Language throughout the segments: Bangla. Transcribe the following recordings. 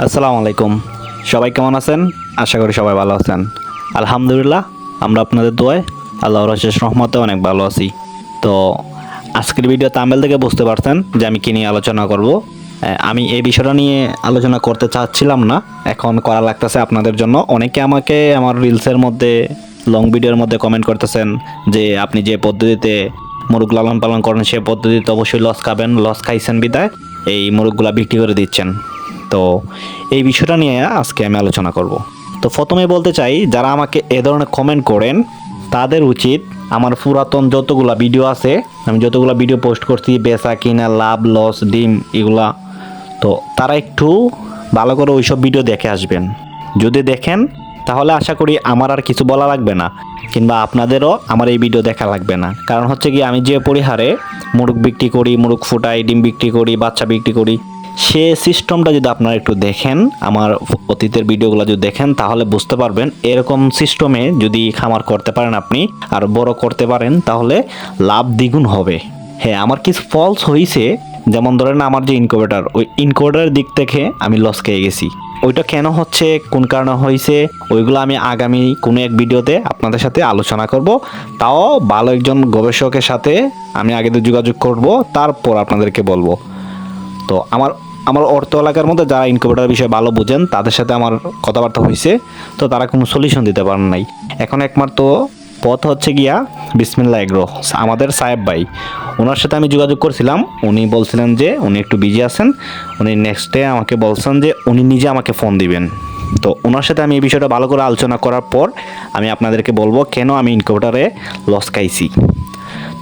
আসসালামু আলাইকুম। সবাই কেমন আছেন? আশা করি সবাই ভালো আছেন। আলহামদুলিল্লাহ, আমরা আপনাদের দোয়ায় আল্লাহর শেষ রহমতে অনেক ভালো আছি। তো আজকের ভিডিও তামিল থেকে বুঝতে পারছেন যে আমি কী নিয়ে আলোচনা করব। আমি এই বিষয়টা নিয়ে আলোচনা করতে চাচ্ছিলাম না। এখন করা লাগতেছে আপনাদের জন্য। অনেকে আমাকে আমার রিলসের মধ্যে লং ভিডিওর মধ্যে কমেন্ট করতেছেন যে আপনি যে পদ্ধতিতে মুরগ লালন পালন করেন, সে পদ্ধতিতে অবশ্যই লস খাবেন লস খাইছেন বিদায়। এই মুরগগুলা বিক্রি করে দিচ্ছেন। তো এই বিষয়টা নিয়ে আজকে আমি আলোচনা করব। তো প্রথমে বলতে চাই, যারা আমাকে এ ধরনের কমেন্ট করেন, তাদের উচিত আমার পুরাতন যতগুলা ভিডিও আছে, আমি যতগুলা ভিডিও পোস্ট করছি, বেচা কিনা, লাভ লস ডিম এগুলা, তো তারা একটু ভালো করে ওইসব ভিডিও দেখে আসবেন। যদি দেখেন, তাহলে আশা করি আমার আর কিছু বলা লাগবে না, কিংবা আপনাদেরও আমার এই ভিডিও দেখা লাগবে না। কারণ হচ্ছে কি, আমি যে পরিহারে মুরগ বিক্রি করি, মুরগ ফুটাই, ডিম বিক্রি করি, বাচ্চা বিক্রি করি সে সিস্টেমটা যদি আপনারা একটু দেখেন, আমার অতীতের ভিডিওগুলো যদি দেখেন, তাহলে বুঝতে পারবেন এরকম সিস্টেমে যদি খামার করতে পারেন আপনি, আর বড় করতে পারেন, তাহলে লাভ দ্বিগুণ হবে। হ্যাঁ আমার কিছু ফলস হয়েছে যেমন ধরেন আমার যে ইনকোভেটার ওই ইনকোভেটারের দিক থেকে আমি লস খেয়ে গেছি। ওইটা কেন হচ্ছে, কোন কারণে হয়েছে ওইগুলো আমি আগামী কোনো এক ভিডিওতে আপনাদের সাথে আলোচনা করব। তাও ভালো একজন গবেষকের সাথে আমি আগে তো যোগাযোগ করব, তারপর আপনাদেরকে বলব। তো আমার আমার অর্থ এলাকার মধ্যে যারা ইনকিউবেটার বিষয়ে ভালো বোঝেন, তাদের সাথে আমার কথাবার্তা হয়েছে তো তারা কোনো সলিউশন দিতে পারেন নাই। এখন একমাত্র পথ হচ্ছে গিয়া বিসমিল্লা এগ্রো। আমাদের সাহেব ভাই, ওনার সাথে আমি যোগাযোগ করছিলাম, উনি বলছিলেন যে উনি একটু বিজি আছেন, উনি নেক্সট ডে আমাকে বলছেন যে উনি নিজে আমাকে ফোন দিবেন। তো ওনার সাথে আমি এই বিষয়টা ভালো করে আলোচনা করার পর আমি আপনাদেরকে বলব কেন আমি ইনকিউবেটারে লস খাইছি।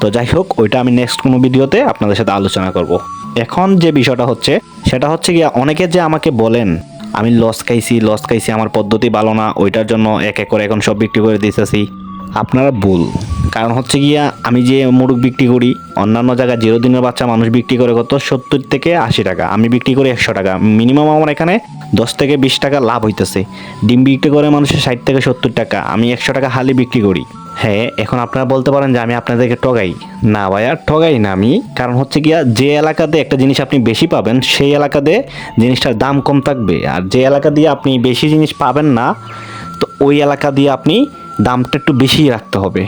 তো যাই হোক, ওইটা আমি নেক্সট কোনো ভিডিওতে আপনাদের সাথে আলোচনা করব। এখন যে বিষয়টা হচ্ছে, সেটা হচ্ছে গিয়া অনেকে যে আমাকে বলেন, আমি লস খাইছি লস খাইছি, আমার পদ্ধতি ভালো না, ওইটার জন্য এক এক করে এখন সব বিক্রি করে দিতেছি। আপনারা ভুল। কারণ হচ্ছে গিয়া আমি যে মুরগ বিক্রি করি, অন্যান্য জায়গায় জিরো দিনের বাচ্চা মানুষ বিক্রি করে কত? সত্তর থেকে আশি টাকা। আমি বিক্রি করি একশো টাকা। মিনিমাম আমার এখানে দশ থেকে বিশ টাকা লাভ হইতেছে। ডিম বিক্রি করে মানুষের ষাট থেকে সত্তর টাকা। আমি একশো টাকা হালি বিক্রি করি। হ্যাঁ এখন আপনারা বলতে পারেন যে আমি আপনাদেরকে ঠগাই। না ভাইয়া, ঠগাই না আমি। কারণ হচ্ছে গিয়া, যে এলাকাতে একটা জিনিস আপনি বেশি পাবেন, সেই এলাকাতে জিনিসটার দাম কম থাকবে। আর যে এলাকা দিয়ে আপনি বেশি জিনিস পাবেন না, তো ওই এলাকা দিয়ে আপনি দামটা একটু বেশি রাখতে হবে।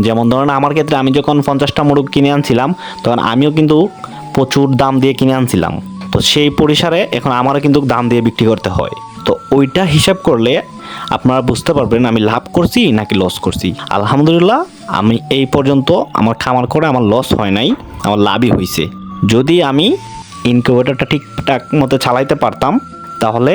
যেমন ধরেন, আমার ক্ষেত্রে আমি যখন পঞ্চাশটা মুরগ কিনে আনছিলাম, তখন আমিও কিন্তু প্রচুর দাম দিয়ে কিনে আনছিলাম। তো সেই পরিসরে এখন আমারও কিন্তু দাম দিয়ে বিক্রি করতে হয়। তো ওইটা হিসাব করলে আপনারা বুঝতে পারবেন আমি লাভ করছি নাকি লস করছি। আলহামদুলিল্লাহ, আমি এই পর্যন্ত আমার খামার করে আমার লস হয় নাই, আমার লাভই হয়েছে যদি আমি ইনকিউবেটরটা ঠিকঠাক মতো চালাইতে পারতাম, তাহলে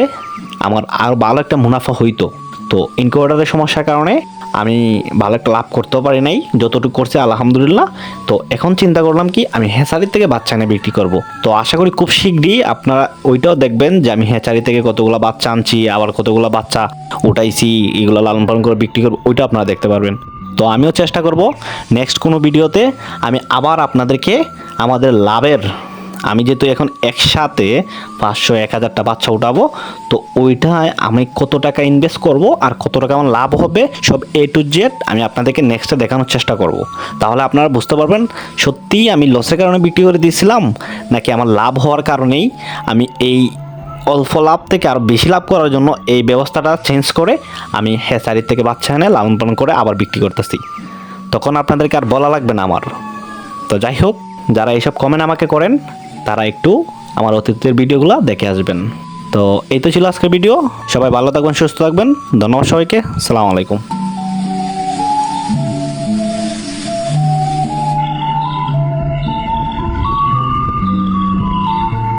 আমার আর ভালো একটা মুনাফা হইতো। তো ইনকিউবেটরের সমস্যার কারণে আমি ভালো একটা লাভ করতেও পারি নাই, যতটুকু করছে আলহামদুলিল্লাহ। তো এখন চিন্তা করলাম কি, আমি হ্যাচারি থেকে বাচ্চা এনে বিক্রি করব। তো আশা করি খুব শীঘ্রই আপনারা ওইটাও দেখবেন যে আমি হ্যাচারি থেকে কতগুলো বাচ্চা আনছি, আবার কতগুলো বাচ্চা উঠাইছি, এগুলো লালন পালন করে বিক্রি করব, ওইটা আপনারা দেখতে পারবেন। তো আমিও চেষ্টা করব নেক্সট কোনো ভিডিওতে আমি আবার আপনাদেরকে আমাদের লাভের আমি যেহেতু এখন একসাথে পাঁচশো এক হাজারটা বাচ্চা উঠাবো, তো ওইটায় আমি কত টাকা ইনভেস্ট করব আর কত টাকা আমার লাভ হবে, সব এ টু জেড আমি আপনাদেরকে নেক্সটে দেখানোর চেষ্টা করব। তাহলে আপনারা বুঝতে পারবেন, সত্যিই আমি লসের কারণে বিক্রি করে দিয়েছিলাম, নাকি আমার লাভ হওয়ার কারণেই আমি এই অল্প লাভ থেকে আরও বেশি লাভ করার জন্য এই ব্যবস্থাটা চেঞ্জ করে আমি হ্যাচারির থেকে বাচ্চা এনে লালন পালন করে আবার বিক্রি করতেছি। তখন আপনাদেরকে আর বলা লাগবে না আমার। তো যাই হোক, যারা এইসব কমেন্ট আমাকে করেন তারা একটু আমার অতীতের ভিডিওগুলো দেখে আসবেন। তো এই তো ছিল আজকের ভিডিও। সবাই ভালো থাকবেন, সুস্থ থাকবেন। ধন্যবাদ সবাইকে। সালাম আলাইকুম।